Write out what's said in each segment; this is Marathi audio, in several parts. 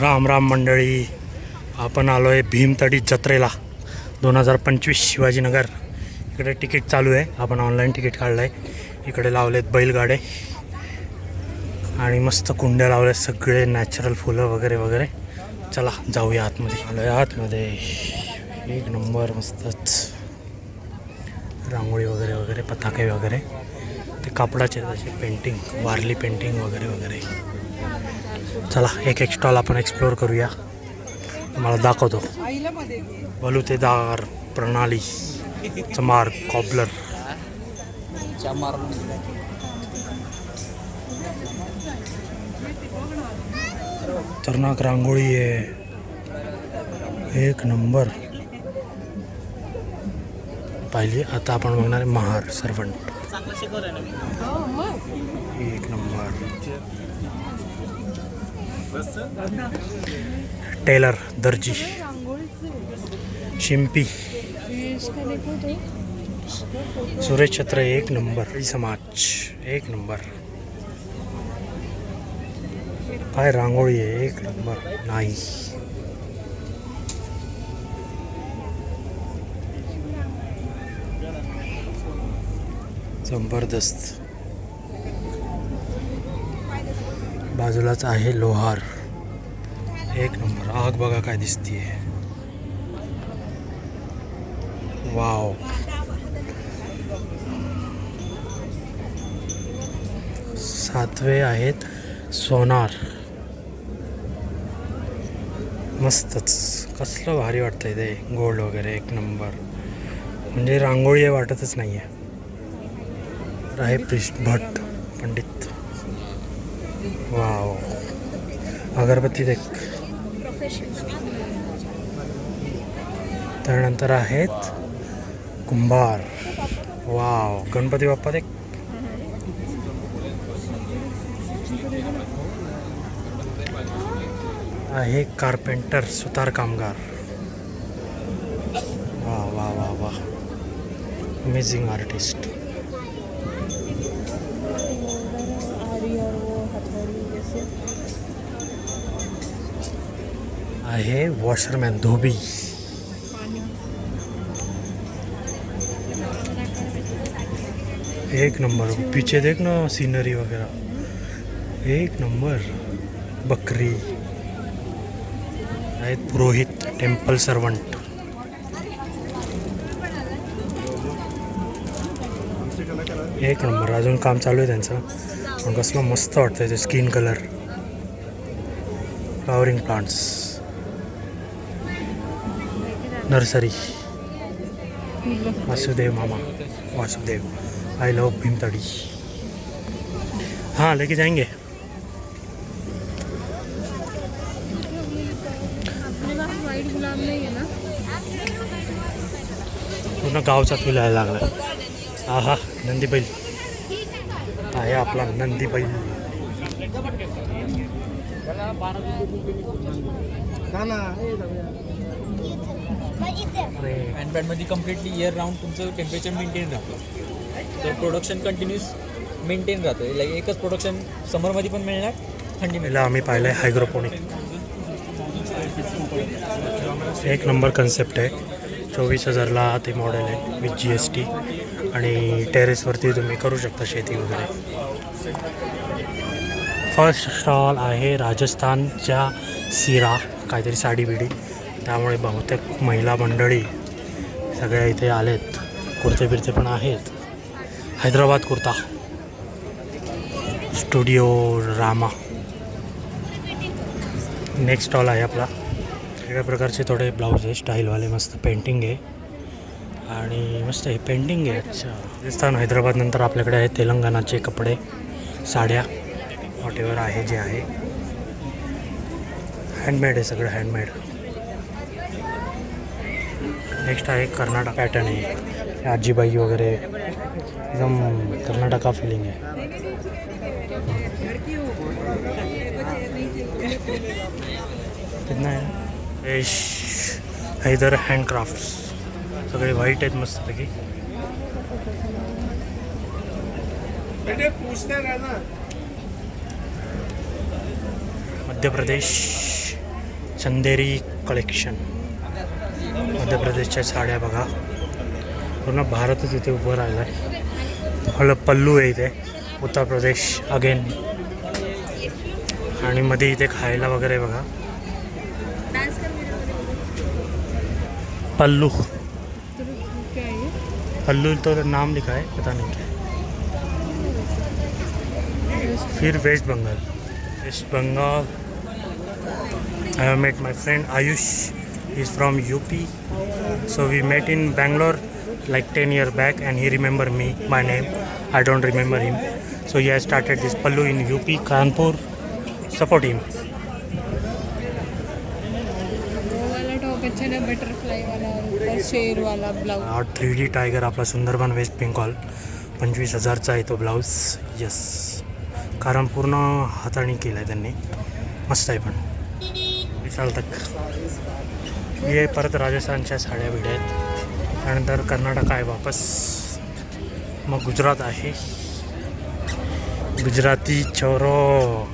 राम राम मंडळी. आपण आलो आहे भीमतडी जत्रेला. दोन हजार पंचवीस शिवाजीनगर. इकडे तिकीट चालू आहे. आपण ऑनलाईन तिकीट काढलं आहे इकडे लावलेत बैलगाडे. आणि मस्त कुंड्या लावल्या सगळे नॅचरल फुलं वगैरे वगैरे. चला जाऊया आतमध्ये. आलो आहे आतमध्ये. एक नंबर मस्तच. रांगोळी वगैरे वगैरे पताके वगैरे. ते कापडाचे त्याचे पेंटिंग वारली पेंटिंग वगैरे वगैरे. चला एक एक स्टॉल आपण एक्सप्लोअर करूया. तुम्हाला दाखवतो. बलुतेदार प्रणाली चमार कॉबलर चरणाक रांगोळी आहे. एक नंबर. पाहिली. आता आपण बघणार आहे महार सर्वंट. एक नंबर. टेलर दर्जी. शिंपी. सुरेश छत्र एक नंबर. समाज एक नंबर. काय रांगोळी आहे एक नंबर. नाही. जबरदस्त. बाजूलाच आहे लोहार. एक नंबर. आग बघा काय दिसतीये. वाव. सातवे आहेत सोनार. मस्तच. कसलं भारी वाटतंय ते. गोल्ड वगैरे एक नंबर. म्हणजे रांगोळी वाटतच नाही आहे राय प्रिस्ट भट पंडित. वाव. अगरबत्ती देख. त्यानंतर आहेत कुंभार. वाव. गणपती बाप्पा देख. आहे कार्पेंटर सुतार कामगार. वा वा वा वा अमेझिंग आर्टिस्ट आहे वॉशरमॅन धोबी. एक नंबर पीछे देख ना सीनरी वगैरह एक नंबर बकरी. आहेत पुरोहित टेम्पल सर्वंट एक नंबर अजून काम चालू आहे त्यांचं. पण कसलं मस्त वाटतं ते skin colour flowering plants nursery. Vasudev मामा, वासुदेव आई लव भीमतड़ी। हाँ लेके जाएँगे। ना पूर्ण गावचा फील यायला लागला हा हा। नंदी बैल आहे आपला नंदी बैल अरे हँडपॅडमध्ये कम्प्लिटली इयर राऊंड तुमचं टेम्परेचर मेंटेन राहतं. तर प्रोडक्शन कंटिन्यूस मेंटेन राहतं. लाईक एकच प्रोडक्शन समरमध्ये पण मिळणार थंडी पहिला आम्ही पाहिलं आहे हायग्रोपोनिक एक नंबर कन्सेप्ट आहे. चोवीस हजारला ते मॉडेल आहे विथ जी एस टी आणि टेरेसवरती तुम्ही करू शकता शेती वगैरे. फर्स्ट स्टॉल आहे राजस्थानच्या सिरा काहीतरी साडी बिडी त्यामुळे बहुतेक महिला मंडळी सगळ्या इथे आलेत. कुर्ते बिरते पण आहेत. Hyderabad kurta. Studio Rama. Next stall आहे आपला. वेगळ्या प्रकारचे थोडे ब्लाऊज आहे स्टाईलवाले मस्त पेंटिंग आहे. आणि मस्त हे पेंटिंग आहे. अच्छा. राजस्थान हैदराबाद नंतर आपल्याकडे आहे तेलंगणाचे कपडे साड्या. वॉटेवर आहे जे आहे. हँडमेड आहे सगळं हँडमेड नेक्स्ट आहे कर्नाटक. पॅटर्न आहे. हे आजीबाई वगैरे. एकदम कर्नाटका फिलिंग आहे. कितना आहे? हैदर हँडक्राफ्ट्स सगळे व्हाईट आहेत मस्तपैकी. मध्य प्रदेश चंदेरी कलेक्शन मध्य प्रदेशच्या साड्या बघा. पूर्ण भारतच इथे उभं राहिलं आहे हळद पल्लू आहे इथे. उत्तर प्रदेश अगेन आणि मध्ये इथे खायला वगैरे बघा. पल्लू. पल्लू तर नाम लिखा है पता नहीं क्या. फिर west Bengal. West Bengal. I met my friend Ayush. Is from UP so we met in Bangalore like 10 year back and he remember me my name. I don't remember him. So he has started this pallu in up kanpur. Support him. हा थ्री डी टायगर आपला सुंदरबन वेस्ट बेंगॉल पंचवीस हजारचा आहे तो ब्लाऊज यस कारण पूर्ण हाताने केला आहे त्यांनी. मस्त आहे पण. विशाल तक. हे परत राजस्थानच्या साड्या बिड्या आहेत. त्यानंतर कर्नाटक आहे वापस. मग गुजरात आहे. गुजराती चौरो.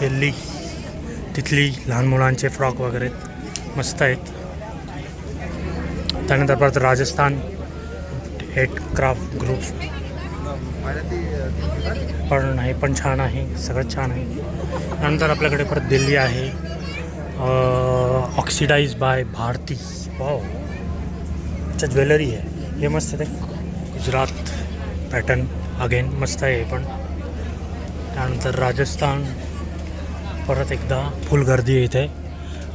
दिल्ली. तिथली लहान मुलांचे फ्रॉक वगैरे मस्त आहेत. त्यानंतर परत राजस्थान हेड क्राफ्ट ग्रुप. पण नाही पण छान आहे. सगळं छान आहे. त्यानंतर आपल्याकडे परत दिल्ली आहे. ऑक्सिडाईज बाय भारती वाव अच्छा ज्वेलरी हे। मस्त ते गुजरात पॅटर्न अगेन मस्त हे पण। त्यानंतर राजस्थान परत एकदा फुल गर्दी आहे इथे।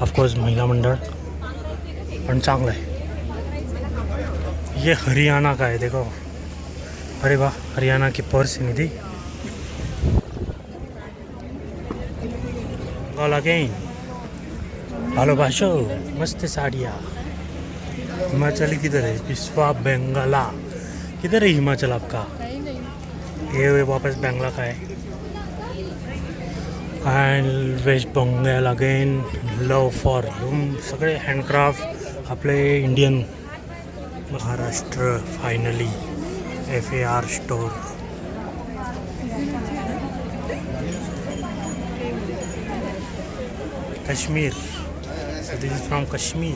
ऑफकोर्स महिला मंडळ। पण चांगलं आहे। ये हरियाणा का है देखो। अरे वाह, हरियाणा की पर्स है निधि। बंगाल अगेन भालोबाशो मस्त साड़ियाँ। हिमाचल किधर है? विश्वा बेंगला। किधर है हिमाचल आपका? ये वापस बेंगला का है। And west Bengal again love for room सगळे हँडक्राफ्ट आपले Indian Maharashtra finally F A R store Kashmir. This is from Kashmir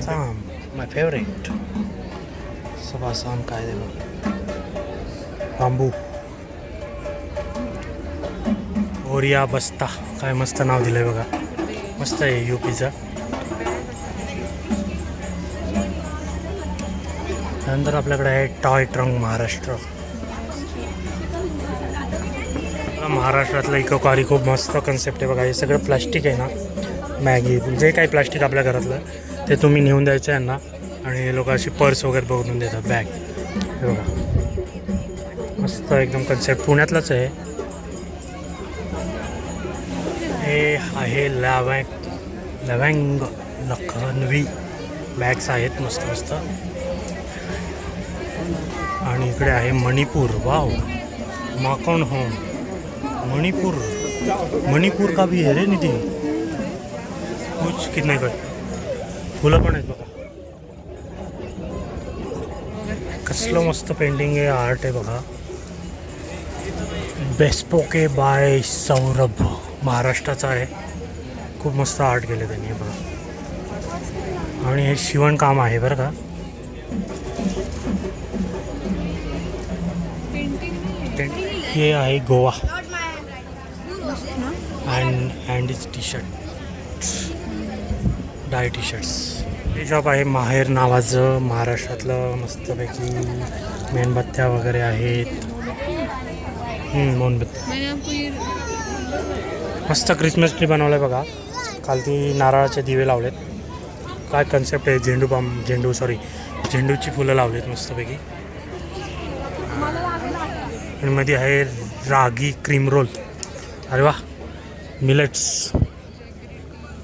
Saam my favourite सुबह शाम काय देखो बांबू ओरिया बस्ता काय मस्त नाव दिलं आहे बघा मस्त आहे यू पीचं त्यानंतर आपल्याकडे आहे टॉय ट्रंक महाराष्ट्र आपला महाराष्ट्रातलं इकोकारी खूप मस्त कन्सेप्ट आहे बघा. हे सगळं प्लास्टिक आहे ना. मॅगी जे काही प्लास्टिक आपल्या घरातलं ते तुम्ही नेऊन द्यायचं आहे यांना. आणि हे लोक अशी पर्स वगैरे बघून देतात बॅग हे बघा. मस्त एकदम कन्सेप्ट पुण्यातलंच आहे. हे आहे लॅवँग लॅवँग लखनवी. बॅग्स आहेत मस्त मस्त. आणि इकडे आहे मणिपूर. वाव माकॉन होम मणिपूर मणिपूर का भी है रे निधी? कुछ कितना काय फुलं पण आहेत बघा कसलं मस्त पेंटिंग आहे आर्ट आहे बघा। बेस्पोके बाय सौरभ महाराष्ट्राचा आहे. खूप मस्त आर्ट केले त्यांनी बघा. आणि हे शिवणकाम आहे बरं का. हे आहे Goa. And and is T shirt dye T shirts हे शॉप आहे माहेर नावाचं. महाराष्ट्रातलं मस्तपैकी मेणबत्त्या वगैरे आहेत. मोनबत्त्या मस्त क्रिसमस ट्री बनवलं आहे बघा. काल ती नारळाचे दिवे लावलेत. काय कन्सेप्ट आहे? झेंडू पाम झेंडू सॉरी झेंडूची फुलं लावलीत मस्तपैकी. आणि मध्ये आहे रागी क्रीम रोल अरे वा. मिलेट्स.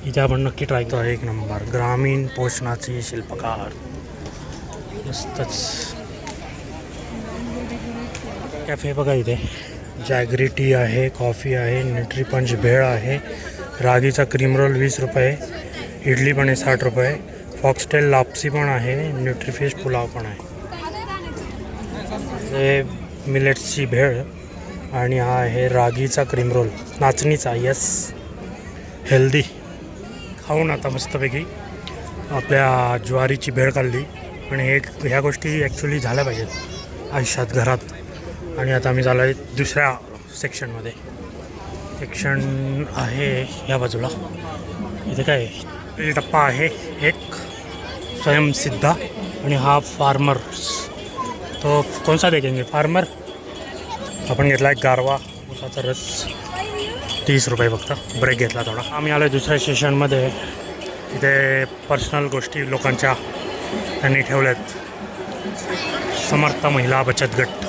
इथे आपण नक्की ट्राय करतो एक नंबर ग्रामीण पोषणाचे शिल्पकार. मस्तच. कॅफे बघा इथे. जॅगरी टी आहे कॉफी आहे न्यूट्री पंच भेळ आहे. रागीचा क्रीम रोल वीस रुपये. इडली पण आहे साठ रुपये. फॉक्सटेल लापसी पण आहे. न्यूट्रीफिश पुलाव पण आहे. मिलेट्सची भेळ. आणि हा आहे रागीचा क्रीम रोल नाचणीचा यस हेल्दी खाऊन आता मस्तपैकी आपल्या ज्वारीची भेळ काढली. आणि हे ह्या गोष्टी ॲक्च्युली झाल्या पाहिजेत आयुष्यात घरात. आणि आता आम्ही झालो आहे दुसऱ्या सेक्शनमध्ये सेक्शन आहे या बाजूला. इथे काय? आहे? टप्पा आहे एक स्वयंसिद्धा. आणि हा फार्मर तो कोणसा देखेंगे? फार्मर आपण घेतला एक गारवा उसाचा रस. तीस रुपये फक्त. ब्रेक घेतला थोडा आम्ही आलो दुसऱ्या स्टेशनमध्ये इथे पर्सनल गोष्टी लोकांच्या त्यांनी ठेवल्यात. समर्थ महिला बचत गट.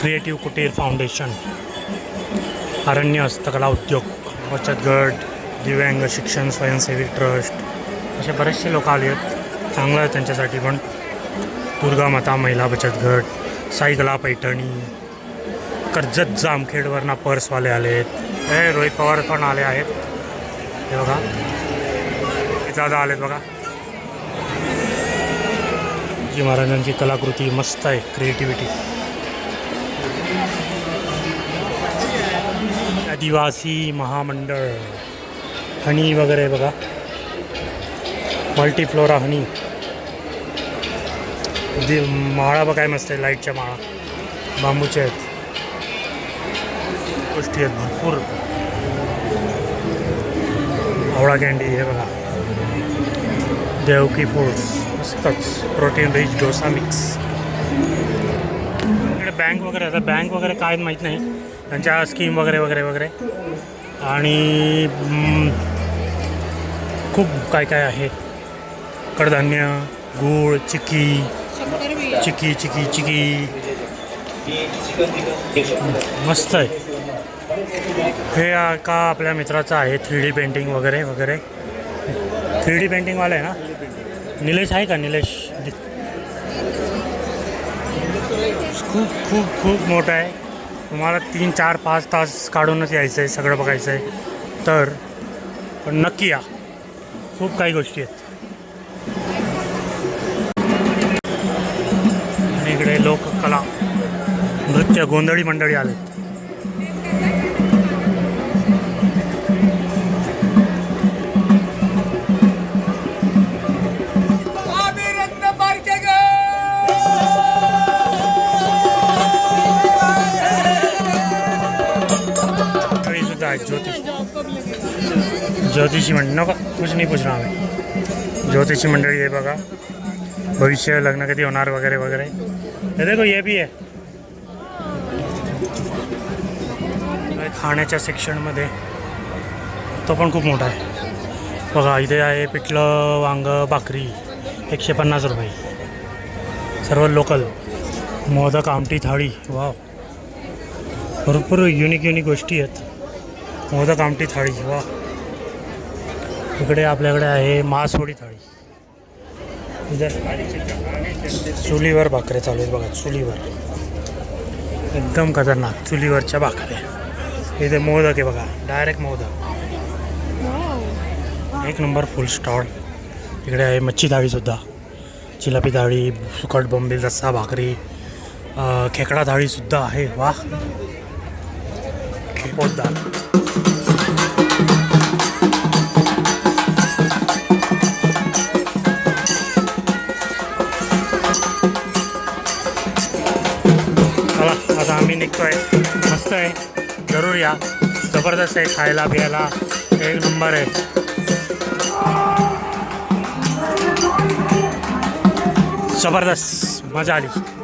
क्रिएटिव्ह कुटीर फाउंडेशन अरण्य हस्तकला उद्योग. बचत गट दिव्यांग शिक्षण स्वयंसेवी ट्रस्ट असे बरेचसे लोक आले आहेत चांगलं आहे त्यांच्यासाठी पण. दुर्गा माता महिला बचत गट. साईकला पैठणी कर्जत जामखेडवरनं पर्सवाले आले आहेत. हे रोहित पवार पण आले आहेत. हे बघा. हे दादा आलेत बघा. जी महाराजांची कलाकृती मस्त आहे क्रिएटिव्हिटी आदिवासी महामंडळ. हनी वगैरे बघा. Multiflora honey. दि माळा बघाय मस्त आहे लाईटच्या माळा. बांबूच्या आहेत. गोष्टी आहेत भरपूर. आवळा कॅन्डी हे बघा. देवकी फूड्स मस्तच. प्रोटीन रिच डोसा मिक्स इकडे बँक वगैरे आता बँक वगैरे काय माहीत नाही. त्यांच्या स्कीम वगैरे वगैरे वगैरे. आणि खूप काय काय आहे. कडधान्य गूळ चिक्की चिकी चिकी चिकी. मस्त आहे. हे का आपल्या मित्राचं आहे थ्री डी पेंटिंग वगैरे वगैरे. थ्री डी पेंटिंगवाला आहे ना? निलेश आहे का निलेश? खूप खूप खूप मोठं आहे. तुम्हाला तीन चार पाच तास काढूनच यायचं आहे सगळं बघायचं आहे तर पण नक्की या. खूप काही गोष्टी आहेत. नृत्य गोंधळी मंडळी आहेत ज्योतिष. मंडळ नको कुछ नाही पूछना हमें ज्योतिषी मंडळी आहे बघा. भविष्य लग्न कधी होणार वगैरे वगैरे. हे देखो ये भी काय खाण्याच्या सेक्शनमध्ये तो पण खूप मोठा आहे. बघा इथे आहे पिठलं वांग भाकरी एकशे पन्नास रुपये. सर्व लोकल मोदक आमटी थाळी. वाव भरपूर युनिक युनिक गोष्टी आहेत. मोदक आमटी थाळी. वा इकडे आपल्याकडे आहे मासवडी थाळी. चुलीवर भाकऱ्या चालू आहेत बघा चुलीवर. एकदम खतरनाक. चुलीवरच्या भाकऱ्या इथे मोदक आहे बघा. डायरेक्ट मोदक. एक नंबर फुल स्टॉल इकडे आहे मच्छी थाळीसुद्धा चिलापी थाळी सुकट बोंबील रस्सा भाकरी खेकडा थाळीसुद्धा आहे. वा या जबरदस्त आहे खायला प्यायला. एक नंबर आहे. जबरदस्त. मजा आली.